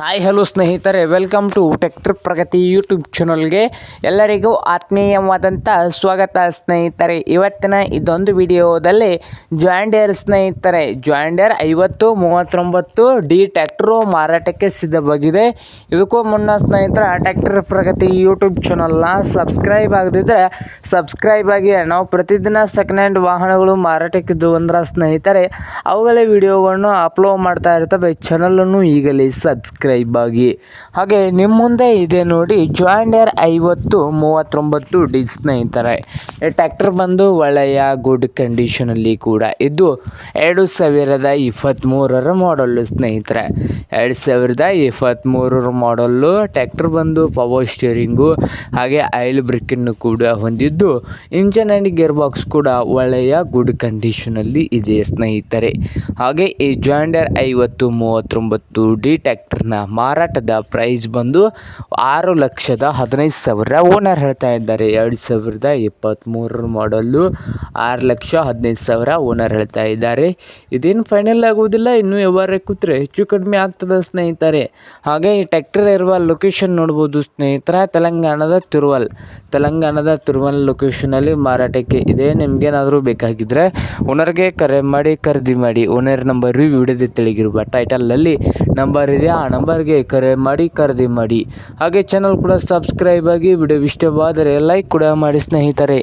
Hi hello ಸ್ನೇಹಿತರೆ. Welcome to tractor Pragati YouTube ಚಾನಲ್ಗೆ ಎಲ್ಲರಿಗೂ ಆತ್ಮೀಯವಾದಂಥ ಸ್ವಾಗತ, ಸ್ನೇಹಿತರೆ. ಇವತ್ತಿನ ಇದೊಂದು ವಿಡಿಯೋದಲ್ಲಿ ಜಾಂಡಿಯರ್ ಸ್ನೇಹಿತರೆ ಜಾಂಡಿಯರ್ ಐವತ್ತು, ಮೂವತ್ತೊಂಬತ್ತು ಡಿ ಟ್ಯಾಕ್ಟ್ರು ಮಾರಾಟಕ್ಕೆ ಸಿದ್ಧವಾಗಿದೆ. ಇದಕ್ಕೂ ಮುನ್ನ ಸ್ನೇಹಿತರ ಟ್ಯಾಕ್ಟರ್ ಪ್ರಗತಿ ಯೂಟ್ಯೂಬ್ ಚಾನಲ್ನ ಸಬ್ಸ್ಕ್ರೈಬ್ ಆಗದಿದ್ದರೆ ಸಬ್ಸ್ಕ್ರೈಬ್ ಆಗಿ, ನಾವು ಪ್ರತಿದಿನ ಸೆಕೆಂಡ್ ಹ್ಯಾಂಡ್ ವಾಹನಗಳು ಮಾರಾಟಕ್ಕಿದ್ದು ಅಂದ್ರೆ ಸ್ನೇಹಿತರೆ, ಅವುಗಳ ವಿಡಿಯೋಗಳನ್ನು ಅಪ್ಲೋಡ್ ಮಾಡ್ತಾ ಇರ್ತವೆ. ಚಾನಲನ್ನು ಈಗಲೇ ಸಬ್ಸ್ಕ್ರೈಬ್ ಆಗಿ. ಹಾಗೆ ನಿಮ್ಮ ಮುಂದೆ ಇದೆ ನೋಡಿ ಜಾಂಡಿಯರ್ ಐವತ್ತು ಮೂವತ್ತೊಂಬತ್ತು ಡಿ ಸ್ನೇಹಿತರೆ. ಟ್ಯಾಕ್ಟರ್ ಬಂದು ಒಳ್ಳೆಯ ಗುಡ್ ಕಂಡೀಷನಲ್ಲಿ ಕೂಡ ಇದ್ದು ಎರಡು ಸಾವಿರದ ಇಪ್ಪತ್ತ್ಮೂರರ ಮಾಡಲ್ಲು ಸ್ನೇಹಿತರೆ. ಎರಡು ಸಾವಿರದ ಇಪ್ಪತ್ತ್ಮೂರರ ಮಾಡಲ್ಲು ಟ್ಯಾಕ್ಟರ್ ಬಂದು ಪವರ್ ಸ್ಟೀರಿಂಗು ಹಾಗೆ ಆಯಿಲ್ ಬ್ರೇಕನ್ನು ಕೂಡ ಹೊಂದಿದ್ದು ಇಂಜನ್ ಆ್ಯಂಡ್ ಗೇರ್ ಬಾಕ್ಸ್ ಕೂಡ ಒಳ್ಳೆಯ ಗುಡ್ ಕಂಡೀಷನಲ್ಲಿ ಇದೆ ಸ್ನೇಹಿತರೆ. ಹಾಗೆ ಈ ಜಾಂಡರ್ ಐವತ್ತು ಮೂವತ್ತೊಂಬತ್ತು ಡಿ ಟ್ರ್ಯಾಕ್ಟರ್ನ ಮಾರಾಟದ ಪ್ರೈಸ್ ಬಂದು ಆರು ಲಕ್ಷದ ಹದಿನೈದು ಸಾವಿರ. ಓನರ್ ಹೇಳ್ತಾ ಇದ್ದಾರೆ, ಎರಡು ಸಾವಿರದ ಇಪ್ಪತ್ತ್ಮೂರರ ಮಾಡಲ್ಲು ಆರು ಲಕ್ಷ ಹದಿನೈದು ಸಾವಿರ ಓನರ್ ಹೇಳ್ತಾ ಇದ್ದಾರೆ. ಇದೇನು ಫೈನಲ್ ಆಗೋದಿಲ್ಲ ಇನ್ನೂ ವ್ಯವಹಾರ ಕೂತ್ರೆ ಹೆಚ್ಚು ಕಡಿಮೆ ಆಗ್ತದೆ ಸ್ನೇಹಿತರೆ. ಹಾಗೆ ಈ ಟ್ರ್ಯಾಕ್ಟರ್ ಇರುವ ಲೊಕೇಶನ್ ನೋಡ್ಬೋದು ಸ್ನೇಹಿತರ, ತೆಲಂಗಾಣದ ತಿರುವಲ್. ತೆಲಂಗಾಣದ ತಿರುವಲ್ ಲೊಕೇಶನಲ್ಲಿ ಮಾರಾಟಕ್ಕೆ ಇದೆ ನಿಮಗೇನಾದರೂ ಬೇಕಾಗಿದ್ದರೆ ಓನರ್ಗೆ ಕರೆ ಮಾಡಿ, ಖರೀದಿ ಮಾಡಿ ಓನರ್ ನಂಬರ್ ವಿಡಿಯೋದ ತಿಳಿಗಿರುವ ಟೈಟಲಲ್ಲಿ ನಂಬರ್ ಇದೆ, ಆ ನಂಬರ್ಗೆ ಕರೆ ಮಾಡಿ ಖರೀದಿ ಮಾಡಿ. ಹಾಗೆ ಚಾನಲ್ ಕೂಡ ಸಬ್ಸ್ಕ್ರೈಬ್ ಆಗಿ ವಿಡಿಯೋ ಇಷ್ಟವಾದರೆ ಲೈಕ್ ಕೂಡ ಮಾಡಿ ಸ್ನೇಹಿತರೆ.